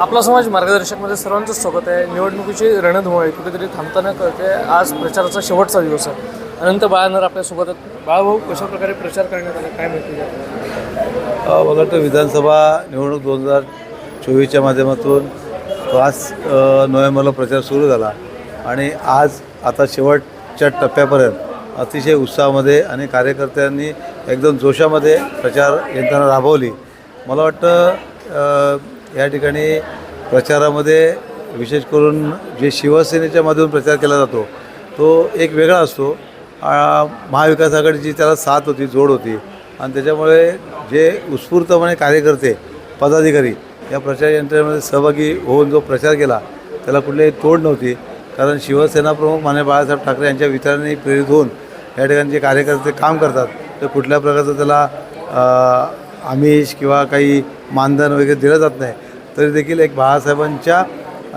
आपला समाज मार्गदर्शकमध्ये सर्वांचं स्वागत आहे. निवडणुकीची रणधुमाळी कुठेतरी थांबताना कळते. आज प्रचाराचा शेवटचा दिवस आहे. अनंत बाळानर आपल्यासोबत आहेत. बाळाभाऊ कशा प्रकारे प्रचार करण्यात आला? काय माहिती द्या. अ, विधानसभा निवडणूक दोन हजार चोवीसच्या माध्यमातून पाच नोव्हेंबरला प्रचार सुरू झाला. आणि आज आता शेवटच्या टप्प्यापर्यंत अतिशय उत्साहामध्ये आणि कार्यकर्त्यांनी एकदम जोशामध्ये प्रचार यंत्रणा राबवली. मला वाटतं या ठिकाणी प्रचारामध्ये विशेष करून जे शिवसेनेच्या मधून प्रचार केला जातो तो एक वेगळा असतो. महाविकास आघाडीची त्याला साथ होती जोड होती. आणि त्याच्यामुळे जे उत्स्फूर्तपणे कार्यकर्ते पदाधिकारी या प्रचार यंत्रणेमध्ये सहभागी होऊन जो प्रचार केला त्याला कुठलीही तोड नव्हती. कारण शिवसेना प्रमुख मान्य बाळासाहेब ठाकरे यांच्या विचारांनी प्रेरित होऊन या ठिकाणी जे कार्यकर्ते काम करतात. ते कुठल्या प्रकारचं त्याला आमिष किंवा काही मानधन वगैरे दिलं जात नाही. तरी देखील एक बाळासाहेबांच्या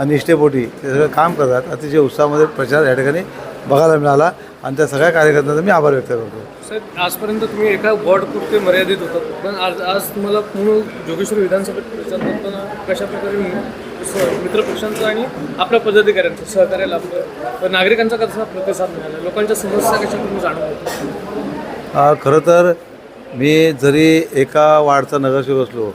निष्ठेपोटी ते सगळं काम करतात. अतिशय उत्साहामध्ये प्रचार या ठिकाणी बघायला मिळाला. आणि त्या सगळ्या कार्यकर्त्यांचा मी आभार व्यक्त करतो. साहेब आजपर्यंत तुम्ही एका वॉर्डपुरते मर्यादित होतात पण आज आज तुम्हाला पूर्ण जोगेश्वरी विधानसभेत प्रचार करताना कशा प्रकारे स- मित्रपक्षांचं आणि आपल्या पदाधिकाऱ्यांचं सहकार्य लाभलं? तर नागरिकांचा कसा प्रतिसाद मिळाला? लोकांच्या समस्या कशा तुम्ही अ, खरं तर मी जरी एका वार्डचा नगरसेवक असलो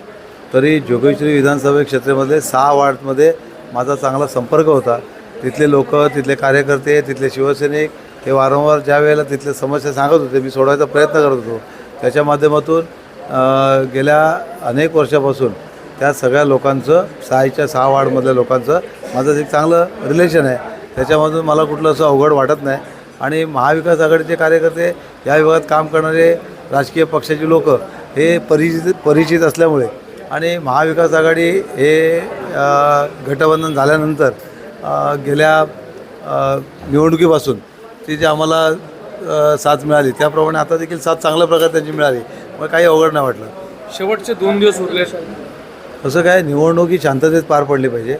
तरी जोगेश्वरी विधानसभा क्षेत्रामध्ये सहा वार्डमध्ये माझा चांगला संपर्क होता. तिथले लोक तिथले कार्यकर्ते तिथले शिवसैनिक हे वारंवार ज्या वेळेला तिथले समस्या सांगत होते मी सोडवायचा प्रयत्न करत होतो. त्याच्या माध्यमातून गेल्या अनेक वर्षापासून त्या सगळ्या लोकांचं सहाच्या सहा वार्डमधल्या लोकांचं माझं एक चांगलं रिलेशन आहे. त्याच्यामधून मला कुठलं असं अवघड वाटत नाही. आणि महाविकास आघाडीचे कार्यकर्ते या विभागात काम करणारे राजकीय पक्षाची लोक हे परिचित परिचित असल्यामुळे आणि महाविकास आघाडी हे अ, गठबंधन झाल्यानंतर गेल्या निवडणुकीपासून ती जी आम्हाला साथ मिळाली त्याप्रमाणे आता देखील साथ चांगल्या प्रकारे त्यांची मिळाली. मग काही अवघड नाही वाटलं. शेवटचे दोन दिवस उरले. कसं काय निवडणूक ही शांततेत पार पडली पाहिजे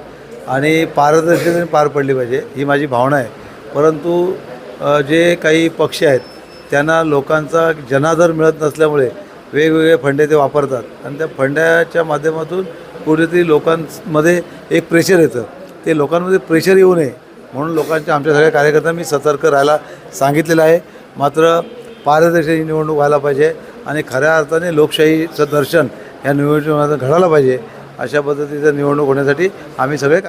आणि पारदर्शकतेने पार पडली पाहिजे ही माझी भावना आहे. परंतु जे काही पक्ष आहेत त्यांना लोकांचा जनादर मिळत नसल्यामुळे वेगवेगळे फंडे ते वापरतात. आणि त्या फंड्याच्या माध्यमातून कुठेतरी लोकांमध्ये एक प्रेशर येतं. ते लोकांमध्ये प्रेशर येऊ नये. म्हणून लोकांच्या आमच्या सगळ्या कार्यकर्त्यांना मी सतर्क राहायला सांगितलेलं आहे. मात्र पारदर्शक निवडणूक व्हायला पाहिजे आणि खऱ्या अर्थाने लोकशाहीचं दर्शन ह्या निवडणुकीमध्ये घडायला पाहिजे. अशा पद्धतीचं निवडणूक होण्यासाठी आम्ही सगळे